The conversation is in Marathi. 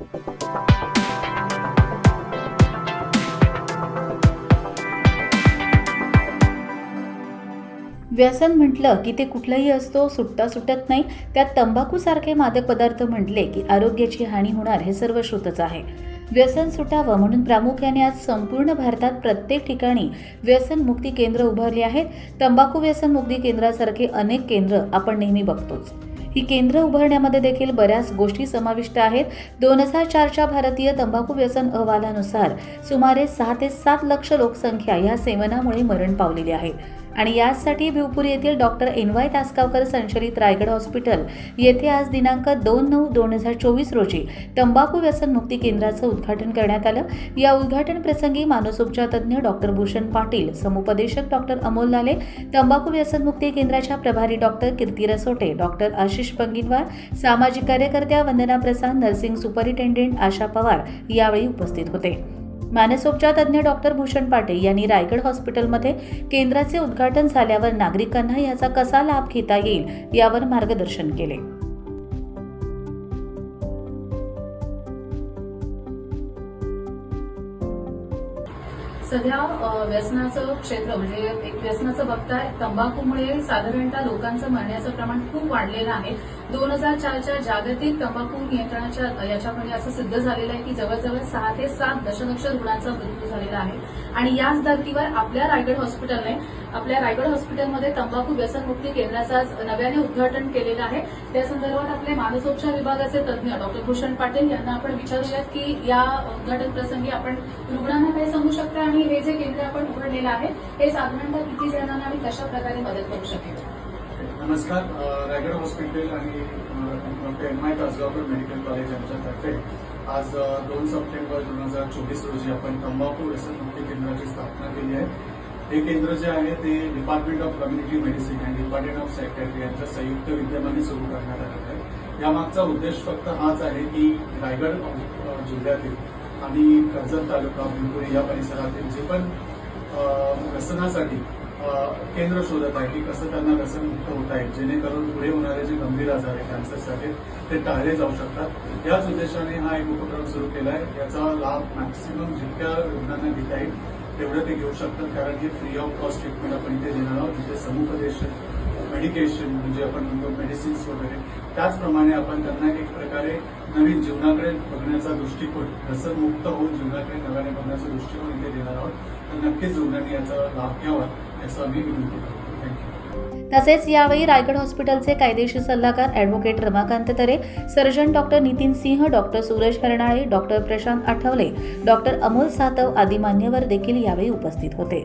व्यसन म्हटलं की ते कुठलंही असतो सुटता सुटत नाही. त्यात तंबाखूसारखे मादक पदार्थ म्हटले की आरोग्याची हानी होणार हे सर्व श्रुतच आहे. व्यसन सुटावं म्हणून प्रामुख्याने आज संपूर्ण भारतात प्रत्येक ठिकाणी व्यसन मुक्ती केंद्र उभारली आहेत. तंबाखू व्यसन मुक्ती केंद्रासारखे अनेक केंद्र आपण नेहमी बघतोच. ही केंद्र उभारण्यामध्ये देखील बऱ्याच गोष्टी समाविष्ट आहेत. दोन हजार चारच्या भारतीय तंबाखू व्यसन अहवालानुसार सुमारे सहा ते सात लक्ष लोकसंख्या या सेवनामुळे मरण पावलेली आहे. आणि याचसाठी भिवपूर येथील डॉक्टर एन वाय तासगावकर संचलित रायगड हॉस्पिटल येथे आज दिनांक दोन नऊ दोन हजार चोवीस रोजी तंबाखू व्यसन मुक्ती केंद्राचं उद्घाटन करण्यात आलं. या उद्घाटन प्रसंगी मानसोपचार तज्ज्ञ डॉक्टर भूषण पाटील समुपदेशक डॉक्टर अमोल लाले तंबाखू व्यसन मुक्ती केंद्राच्या प्रभारी डॉक्टर कीर्ती रसोटे डॉक्टर आशिष पंगिनवार सामाजिक कार्यकर्त्या वंदना प्रसाद नर्सिंग सुपरिटेंडेंट आशा पवार यावेळी उपस्थित होते. मानसोपचार तज्ज्ञ डॉक्टर भूषण पाटील यांनी रायगड हॉस्पिटलमध्ये केंद्राचे उद्घाटन झाल्यावर नागरिकांना याचा कसा लाभ घेता येईल यावर मार्गदर्शन केले. सध्या व्यसनाचं क्षेत्र म्हणजे एक व्यसनाचं बघताय तंबाखूमुळे साधारणतः लोकांचं मरण्याचं प्रमाण खूप वाढलेलं आहे. दोन हजार चारच्या जागतिक तंबाखू नियंत्रणाच्या याच्यामध्ये असं सिद्ध झालेलं आहे की जवळजवळ सहा ते सात दशलक्ष रुग्णांचा मृत्यू झालेला आहे. आणि याच धर्तीवर आपल्या रायगड हॉस्पिटलने आपल्या रायगड हॉस्पिटलमध्ये तंबाखू व्यसनमुक्ती केंद्राचं आज नव्याने उद्घाटन केलेलं आहे. त्या संदर्भात आपले मानसोपचार विभागाचे तज्ज्ञ डॉक्टर भूषण पाटील यांना आपण विचारूयात की या उद्घाटन प्रसंगी आपण रुग्णांना काय सांगू शकता आणि आणि हे जे केंद्र आपण उघडलेलं आहे हे साधारणतः किती जणांना आणि कशा प्रकारे मदत करू शकेल? नमस्कार. रायगड हॉस्पिटल आणि M I Tasgaonkar medical college यांच्यातर्फे आज दोन सप्टेंबर दोन हजार चोवीस रोजी आपण तंबाखू व्यसनमुक्ती केंद्राची स्थापना केली आहे. हे केंद्र जे आहे ते department of community medicine and department of psychiatry यांच्या संयुक्त विद्यमाने सुरू करण्यात आलेलं आहे. यामागचा उद्देश फक्त हाच आहे की रायगड जिल्ह्यातील आणि कर्जत तालुका पिंपरी या परिसरातील जे पण व्यसनासाठी केंद्र शोधत आहे की कसं त्यांना व्यसनमुक्त होत आहे जेणेकरून पुढे होणारे जे गंभीर आजार आहे कॅन्सरसाठी ते टाळले जाऊ शकतात. याच उद्देशाने हा एक उपक्रम सुरू केला आहे. याचा लाभ मॅक्सिमम जितक्या रुग्णांना घेता येईल तेवढं ते घेऊ शकतात कारण की फ्री ऑफ कॉस्ट ट्रीटमेंट आपण इथे देणार आहोत तिथे समुपदेशन मेडिकेशन म्हणजे आपण म्हणतो मेडिसिन्स वगैरे. त्याचप्रमाणे आपण त्यांना एक प्रकारे नवीन जीवनाकडे बघण्याचा दृष्टिकोन व्यसनमुक्त होऊन जीवनाकडे नव्याने बघण्याचा दृष्टिकोन इथे देणार आहोत. तर नक्कीच रुग्णांनी याचा लाभ घ्यावा याचा आम्ही विनंती करतो. थँक्यू तसेच यावेळी रायगड हॉस्पिटलचे कायदेशीर सल्लागार advocate Ramakant Tare surgeon doctor Nitin Singh doctor Suraj Haranale doctor Prashant Athawale doctor Amol Satav आदी मान्यवर देखील यावेळी उपस्थित होते.